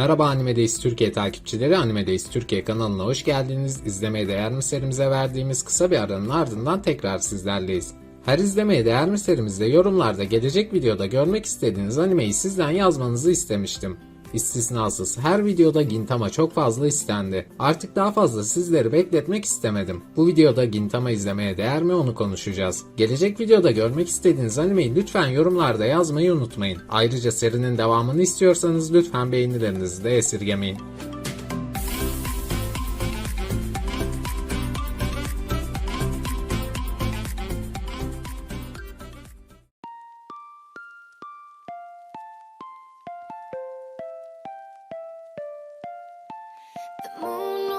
Merhaba Animedeyiz Türkiye takipçileri, Animedeyiz Türkiye kanalına hoş geldiniz. İzlemeye değer mi serimize verdiğimiz kısa bir aranın ardından tekrar sizlerleyiz. Her izlemeye değer mi serimizde yorumlarda gelecek videoda görmek istediğiniz animeyi sizden yazmanızı istemiştim. İstisnasız her videoda Gintama çok fazla istendi. Artık daha fazla sizleri bekletmek istemedim. Bu videoda Gintama izlemeye değer mi onu konuşacağız. Gelecek videoda görmek istediğiniz animeyi lütfen yorumlarda yazmayı unutmayın. Ayrıca serinin devamını istiyorsanız lütfen beğenilerinizi de esirgemeyin. The moon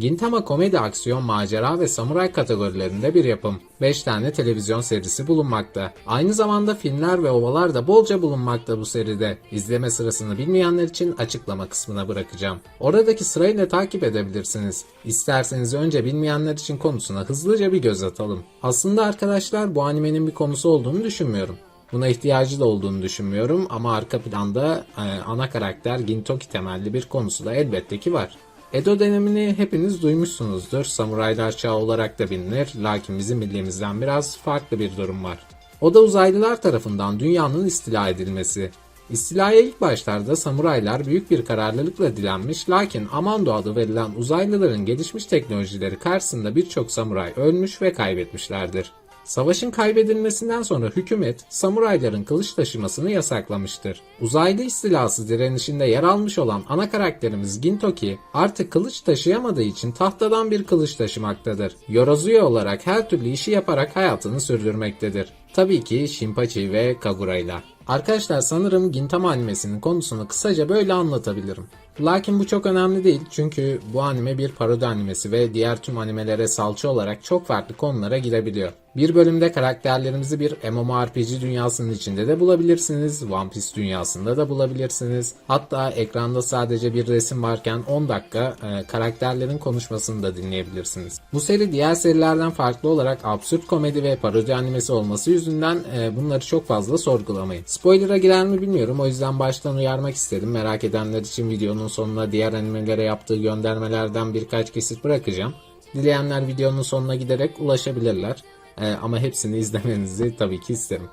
Gintama komedi, aksiyon, macera ve samuray kategorilerinde bir yapım. 5 tane televizyon serisi bulunmakta. Aynı zamanda filmler ve ovalar da bolca bulunmakta bu seride. İzleme sırasını bilmeyenler için açıklama kısmına bırakacağım. Oradaki sırayla takip edebilirsiniz. İsterseniz önce bilmeyenler için konusuna hızlıca bir göz atalım. Aslında arkadaşlar bu animenin bir konusu olduğunu düşünmüyorum. Buna ihtiyacı da olduğunu düşünmüyorum ama arka planda e, ana karakter Gintoki temelli bir konusu da elbette ki var. Edo dönemini hepiniz duymuşsunuzdur. Samuraylar çağı olarak da bilinir. Lakin bizim millimizden biraz farklı bir durum var. O da uzaylılar tarafından dünyanın istila edilmesi. İstilaya ilk başlarda samuraylar büyük bir kararlılıkla dilenmiş lakin Amando adı verilen uzaylıların gelişmiş teknolojileri karşısında birçok samuray ölmüş ve kaybetmişlerdir. Savaşın kaybedilmesinden sonra hükümet samurayların kılıç taşımasını yasaklamıştır. Uzaylı istilası direnişinde yer almış olan ana karakterimiz Gintoki artık kılıç taşıyamadığı için tahtadan bir kılıç taşımaktadır. Yorozuya olarak her türlü işi yaparak hayatını sürdürmektedir. Tabii ki Shinpachi ve Kagura ile. Arkadaşlar sanırım Gintama animesinin konusunu kısaca böyle anlatabilirim. Lakin bu çok önemli değil çünkü bu anime bir parodi animesi ve diğer tüm animelere salça olarak çok farklı konulara girebiliyor. Bir bölümde karakterlerimizi bir MMORPG dünyasının içinde de bulabilirsiniz, One Piece dünyasında da bulabilirsiniz. Hatta ekranda sadece bir resim varken 10 dakika e, karakterlerin konuşmasını da dinleyebilirsiniz. Bu seri diğer serilerden farklı olarak absürt komedi ve parodi animesi olması yüzünden e, bunları çok fazla sorgulamayın. Spoiler'a girer mi bilmiyorum o yüzden baştan uyarmak istedim. Merak edenler için videonun sonuna diğer animelere yaptığı göndermelerden birkaç kesit bırakacağım. Dileyenler videonun sonuna giderek ulaşabilirler. Ee, ama hepsini izlemenizi tabii ki isterim.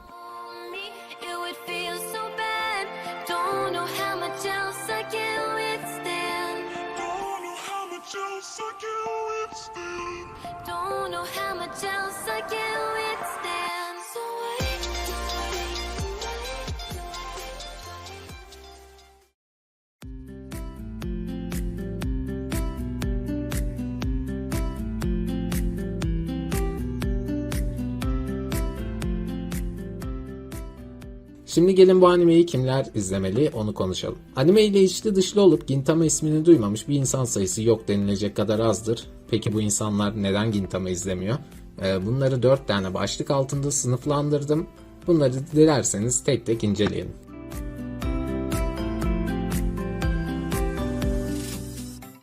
Don't know how much else I can withstand. Şimdi gelin bu animeyi kimler izlemeli onu konuşalım. Anime ile içli dışlı olup Gintama ismini duymamış bir insan sayısı yok denilecek kadar azdır. Peki bu insanlar neden Gintama izlemiyor? Ee, bunları 4 tane başlık altında sınıflandırdım. Bunları dilerseniz tek tek inceleyelim.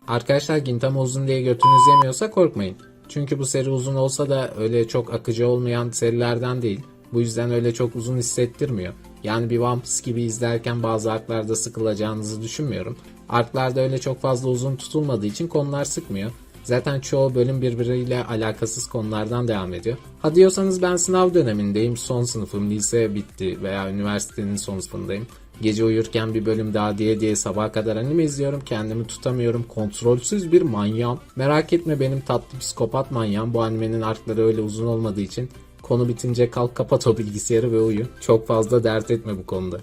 Arkadaşlar Gintama uzun diye götünüz yemiyorsa korkmayın. Çünkü bu seri uzun olsa da öyle çok akıcı olmayan serilerden değil. Bu yüzden öyle çok uzun hissettirmiyor. Yani bir One Piece gibi izlerken bazı arklarda sıkılacağınızı düşünmüyorum. Arklarda öyle çok fazla uzun tutulmadığı için konular sıkmıyor. Zaten çoğu bölüm birbiriyle alakasız konulardan devam ediyor. Ha diyorsanız ben sınav dönemindeyim, son sınıfım, lise bitti veya üniversitenin son sınıfındayım. Gece uyurken bir bölüm daha diye diye sabaha kadar anime izliyorum. Kendimi tutamıyorum. Kontrolsüz bir manyağım. Merak etme benim tatlı psikopat manyağım. Bu animenin arkları öyle uzun olmadığı için konu bitince kalk kapat o bilgisayarı ve uyu. Çok fazla dert etme bu konuda.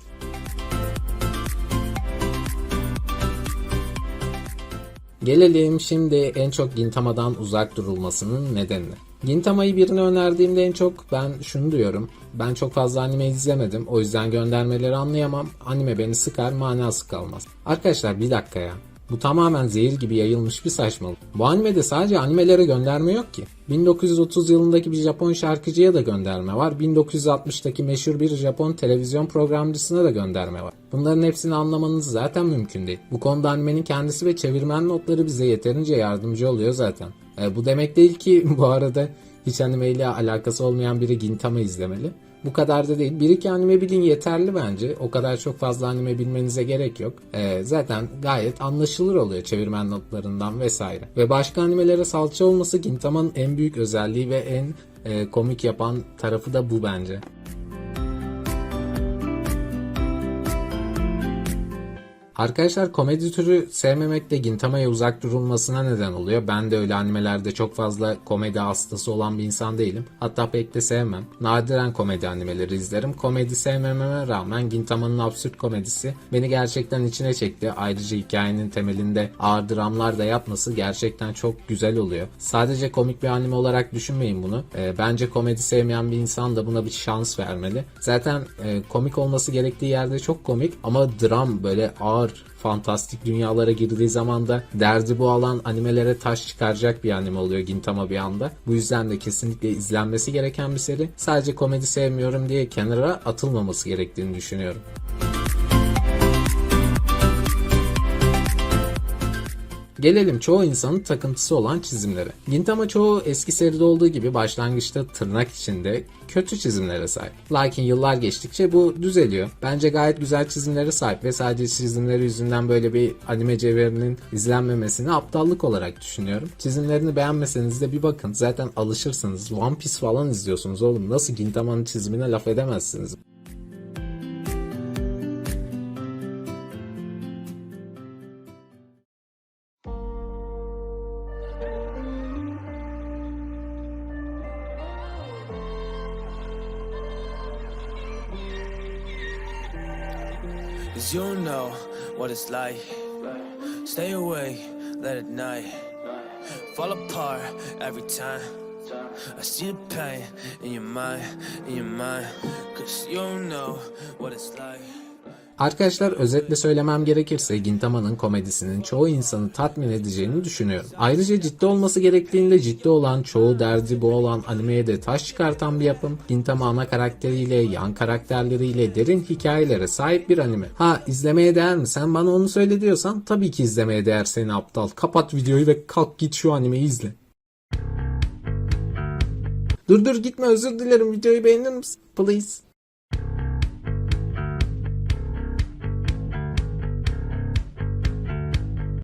Gelelim şimdi en çok Gintama'dan uzak durulmasının nedenine. Gintama'yı birine önerdiğimde en çok ben şunu diyorum. Ben çok fazla anime izlemedim. O yüzden göndermeleri anlayamam. Anime beni sıkar, manası kalmaz. Arkadaşlar bir dakika ya. Bu tamamen zehir gibi yayılmış bir saçmalık. Bu animede sadece animelere gönderme yok ki. 1930 yılındaki bir Japon şarkıcıya da gönderme var. 1960'taki meşhur bir Japon televizyon programcısına da gönderme var. Bunların hepsini anlamanız zaten mümkün değil. Bu konuda animenin kendisi ve çevirmen notları bize yeterince yardımcı oluyor zaten. E, bu demek değil ki bu arada hiç anime ile alakası olmayan biri Gintama izlemeli. Bu kadar da değil. Bir iki anime bilin yeterli bence. O kadar çok fazla anime bilmenize gerek yok. Ee, zaten gayet anlaşılır oluyor çevirmen notlarından vesaire. Ve başka animelere salça olması Gintama'nın en büyük özelliği ve en e, komik yapan tarafı da bu bence. Arkadaşlar komedi türü sevmemek de Gintama'ya uzak durulmasına neden oluyor. Ben de öyle animelerde çok fazla komedi hastası olan bir insan değilim. Hatta pek de sevmem. Nadiren komedi animeleri izlerim. Komedi sevmememe rağmen Gintama'nın absürt komedisi beni gerçekten içine çekti. Ayrıca hikayenin temelinde ağır dramlar da yapması gerçekten çok güzel oluyor. Sadece komik bir anime olarak düşünmeyin bunu. Ee, bence komedi sevmeyen bir insan da buna bir şans vermeli. Zaten e, komik olması gerektiği yerde çok komik ama dram böyle ağır fantastik dünyalara girdiği zaman da derdi bu alan animelere taş çıkaracak bir anime oluyor Gintama bir anda. Bu yüzden de kesinlikle izlenmesi gereken bir seri. Sadece komedi sevmiyorum diye kenara atılmaması gerektiğini düşünüyorum. Gelelim çoğu insanın takıntısı olan çizimlere. Gintama çoğu eski seride olduğu gibi başlangıçta tırnak içinde kötü çizimlere sahip. Lakin yıllar geçtikçe bu düzeliyor. Bence gayet güzel çizimlere sahip ve sadece çizimleri yüzünden böyle bir anime cevherinin izlenmemesini aptallık olarak düşünüyorum. Çizimlerini beğenmeseniz de bir bakın. Zaten alışırsınız. One Piece falan izliyorsunuz oğlum. Nasıl Gintama'nın çizimine laf edemezsiniz? Cause you know what it's like. Stay away, let it night fall apart every time. I see the pain in your mind, in your mind. Cause you know what it's like. Arkadaşlar özetle söylemem gerekirse Gintama'nın komedisinin çoğu insanı tatmin edeceğini düşünüyorum. Ayrıca ciddi olması gerektiğinde ciddi olan, çoğu derdi bu olan animeye de taş çıkartan bir yapım. Gintama ana karakteriyle, yan karakterleriyle derin hikayelere sahip bir anime. Ha izlemeye değer mi? Sen bana onu söyle diyorsan tabii ki izlemeye değer seni aptal. Kapat videoyu ve kalk git şu animeyi izle. Dur dur gitme özür dilerim videoyu beğenir misin? Please.